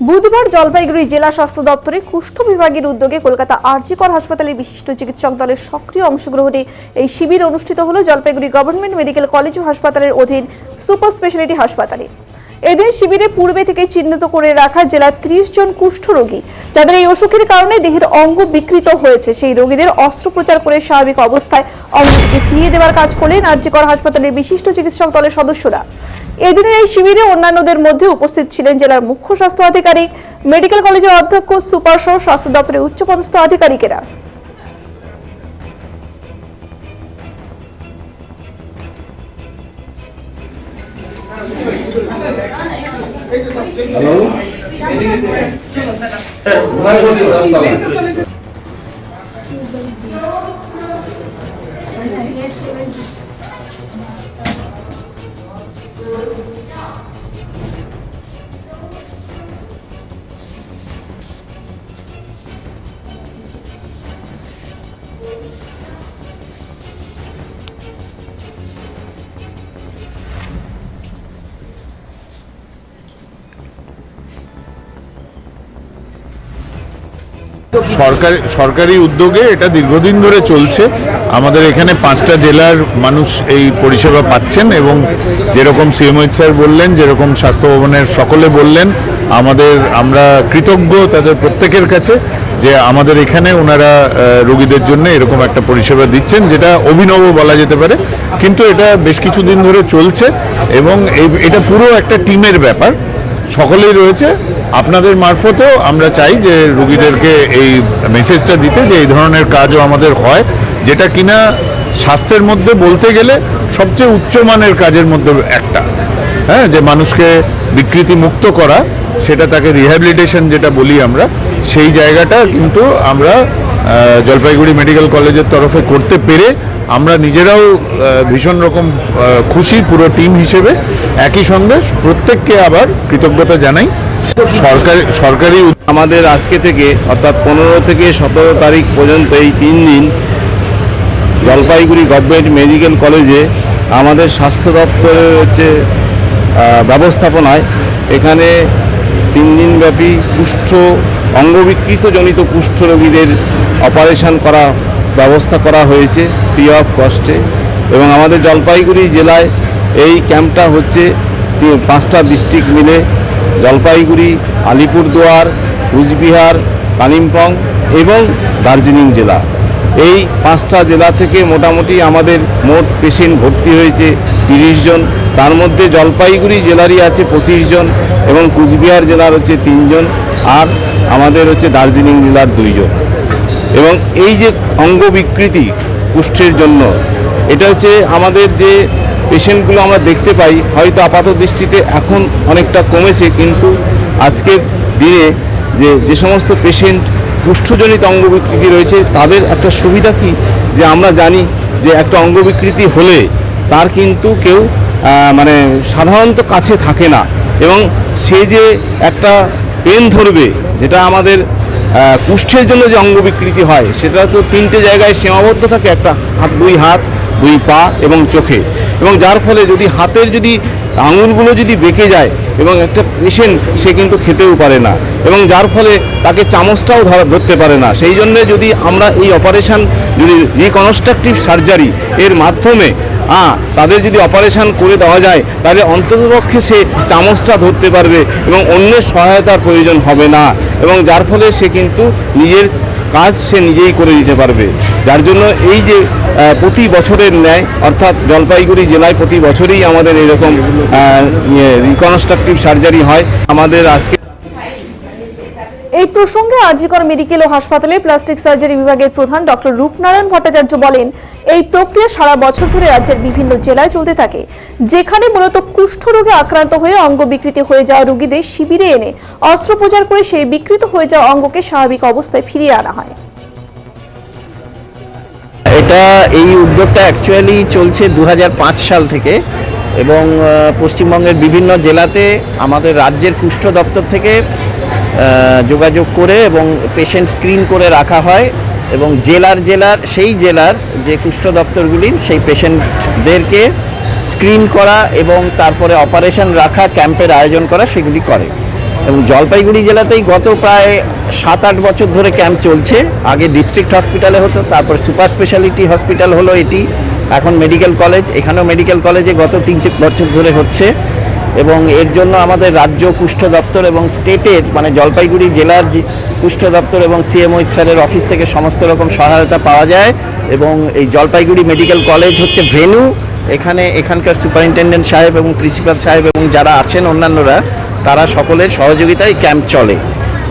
বুধবার জলপাইগুড়ি জেলা স্বাস্থ্য দপ্তরে কুষ্ঠ বিভাগের উদ্যোগে কলকাতা আরজিকর হাসপাতালের বিশিষ্ট চিকিৎসক দলের সক্রিয় অংশগ্রহণে এই শিবির অনুষ্ঠিত হল জলপাইগুড়ি গভর্নমেন্ট মেডিকেল কলেজ ও হাসপাতালের অধীন সুপার স্পেশালিটি হাসপাতালে। এদের শিবিরে পূর্বে থেকে চিহ্নিত করে রাখা জেলার ত্রিশ জন কুষ্ঠ রোগী, যাদের এই অসুখের কারণে দেহের অঙ্গ বিকৃত হয়েছে। সেই রোগীদের অস্ত্রোপচার করে স্বাভাবিক অবস্থায় অঙ্গটিকে ফিরিয়ে দেওয়ার কাজ করলেন আরজিকর হাসপাতালের বিশিষ্ট চিকিৎসক দলের সদস্যরা। এদিনের এই শিবিরে অন্যান্যদের মধ্যে উপস্থিত ছিলেন জেলার মুখ্য স্বাস্থ্য আধিকারিক মেডিকেল কলেজের অধ্যক্ষ সুপার সহ স্বাস্থ্য দপ্তরের উচ্চপদস্থ আধিকারিকেরা। সরকারি সরকারি উদ্যোগে এটা দীর্ঘদিন ধরে চলছে। আমাদের এখানে পাঁচটা জেলার মানুষ এই পরিষেবা পাচ্ছেন এবং যেরকম সিএমএইচ স্যার বললেন, যেরকম স্বাস্থ্য ভবনের সকলে বললেন, আমাদের আমরা কৃতজ্ঞ তাদের প্রত্যেকের কাছে। যে আমাদের এখানে ওনারা রোগীদের জন্য এরকম একটা পরিষেবা দিচ্ছেন, যেটা অভিনব বলা যেতে পারে। কিন্তু এটা বেশ কিছুদিন ধরে চলছে এবং এটা পুরো একটা টিমের ব্যাপার। সকলেই রয়েছে। আপনাদের মারফতেও আমরা চাই যে রুগীদেরকে এই মেসেজটা দিতে যে এই ধরনের কাজও আমাদের হয়, যেটা কিনা স্বাস্থ্যের মধ্যে বলতে গেলে সবচেয়ে উচ্চমানের কাজের মধ্যে একটা। হ্যাঁ যে মানুষকে বিকৃতি মুক্ত করা সেটা তাকে রিহ্যাবিলিটেশন যেটা বলি আমরা, সেই জায়গাটা কিন্তু আমরা জলপাইগুড়ি মেডিকেল কলেজের তরফে করতে পেরে আমরা নিজেরাও ভীষণ রকম খুশি পুরো টিম হিসেবে। একই সঙ্গে প্রত্যেককে আবার কৃতজ্ঞতা জানাই। সরকারি সরকারি আমাদের আজকে থেকে, অর্থাৎ পনেরো থেকে সতেরো তারিখ পর্যন্ত এই তিন দিন জলপাইগুড়ি গভর্নমেন্ট মেডিকেল কলেজে আমাদের স্বাস্থ্য দপ্তরের হচ্ছে ব্যবস্থাপনায় এখানে তিন দিনব্যাপী কুষ্ঠ, অঙ্গবিকৃতজনিত কুষ্ঠ রোগীদের অপারেশন করা, ব্যবস্থা করা হয়েছে ফ্রি অফ কস্টে এবং আমাদের জলপাইগুড়ি জেলায় এই ক্যাম্পটা হচ্ছে পাঁচটা ডিস্ট্রিক্ট মিলে। জলপাইগুড়ি, আলিপুরদুয়ার, কুচবিহার, কালিম্পং এবং দার্জিলিং জেলা। এই পাঁচটা জেলা থেকে মোটামুটি আমাদের মোট পেশেন্ট ভর্তি হয়েছে তিরিশ জন। তার মধ্যে জলপাইগুড়ি জেলারই আছে পঁচিশ জন এবং কুচবিহার জেলার হচ্ছে তিনজন আর আমাদের হচ্ছে দার্জিলিং জেলার দুইজন। এবং এই যে অঙ্গ বিকৃতি কুষ্ঠের জন্য, এটা হচ্ছে আমাদের যে পেশেন্টগুলো আমরা দেখতে পাই, হয়তো আপাত দৃষ্টিতে এখন অনেকটা কমেছে, কিন্তু আজকের দিনে যে যে সমস্ত পেশেন্ট কুষ্ঠজনিত অঙ্গ বিকৃতি রয়েছে, তাদের একটা সুবিধা কি? যে আমরা জানি যে একটা অঙ্গ বিকৃতি হলে তার কিন্তু কেউ মানে সাধারণত কাছে থাকে না। এবং সে যে একটা পেন ধরবে, যেটা আমাদের কুষ্ঠের জন্য যে অঙ্গ বিকৃতি হয়, সেটা তো তিনটে জায়গায় সীমাবদ্ধ থাকে, একটা হাত, দুই হাত, দুই পা এবং চোখে। এবং যার ফলে যদি হাতের যদি আঙুলগুলো যদি বেঁকে যায় এবং একটা পেশেন্ট সে কিন্তু খেতেও পারে না। এবং যার ফলে তাকে চামচটাও ধরা, ধরতে পারে না। সেই জন্যে যদি আমরা এই অপারেশন যদি রিকনস্ট্রাকটিভ সার্জারি এর মাধ্যমে হ্যাঁ তাদের যদি অপারেশন করে দেওয়া যায়, তাহলে অন্ততপক্ষে সে চামচটা ধরতে পারবে এবং অন্যের সহায়তার প্রয়োজন হবে না। এবং যার ফলে সে কিন্তু নিজের কাজ সে নিজেই করে দিতে পারবে। যার জন্য এই যে প্রতি বছরের ন্যায়, অর্থাৎ জলপাইগুড়ি জেলায় প্রতি বছরেই আমাদের এরকম রিকনস্ট্রাকটিভ সার্জারি হয়। আমাদের আজকে এই প্রসঙ্গে আরজিকর মেডিকেল ও হাসপাতালের প্লাস্টিক সার্জারি বিভাগের প্রধান ডক্টর রূপনারায়ণ ভট্টাচার্য বলেন, এই প্রক্রিয়া সারা বছর ধরে রাজ্যের বিভিন্ন জেলায় চলতে থাকে, যেখানে মূলত কুষ্ঠ রোগে আক্রান্ত হয়ে অঙ্গ বিকৃতি হয়ে যাওয়া রোগীদের শিবিরে এনে অস্ত্রোপচার করে সেই বিকৃত হয়ে যাওয়া অঙ্গকে স্বাভাবিক অবস্থায় ফিরিয়ে আনা হয়। এটা এই উদ্যোগটা অ্যাকচুয়ালি চলছে দুহাজার পাঁচ সাল থেকে এবং পশ্চিমবঙ্গের বিভিন্ন জেলাতে আমাদের রাজ্যের কুষ্ঠ দপ্তর থেকে যোগাযোগ করে এবং পেশেন্ট স্ক্রিন করে রাখা হয় এবং জেলার জেলার, সেই জেলার যে কুষ্ঠ দপ্তরগুলি, সেই পেশেন্টদেরকে স্ক্রিন করা এবং তারপরে অপারেশন রাখা, ক্যাম্পের আয়োজন করা, সেগুলি করে। এবং জলপাইগুড়ি জেলাতেই গত প্রায় সাত আট বছর ধরে ক্যাম্প চলছে। আগে ডিস্ট্রিক্ট হসপিটালে হতো, তারপর সুপার স্পেশালিটি হসপিটাল হলো এটি। এখন মেডিকেল কলেজ এখানেও মেডিকেল কলেজে গত তিন বছর ধরে হচ্ছে। এবং এর জন্য আমাদের রাজ্য কুষ্ঠ দপ্তর এবং স্টেটের মানে জলপাইগুড়ি জেলার কুষ্ঠ দপ্তর এবং সিএমও স্যারের অফিস থেকে সমস্ত রকম সহায়তা পাওয়া যায় এবং এই জলপাইগুড়ি মেডিকেল কলেজ হচ্ছে ভেনু। এখানে এখানকার সুপারিনটেন্ডেন্ট সাহেব এবং প্রিন্সিপাল সাহেব এবং যারা আছেন অন্যান্যরা, তারা সকলের সহযোগিতায় ক্যাম্প চলে।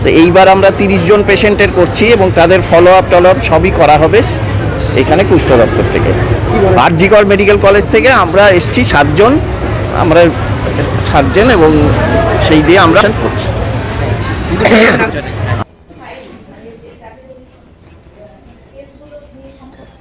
তো এইবার আমরা তিরিশ জন পেশেন্টের করছি এবং তাদের ফলো আপ টলো আপ সবই করা হবে এখানে কুষ্ঠ দপ্তর থেকে। আরজিকর মেডিকেল কলেজ থেকে আমরা এসছি সাতজন। আমরা সার্জেন এবং সেই দিয়ে আমরা করছি।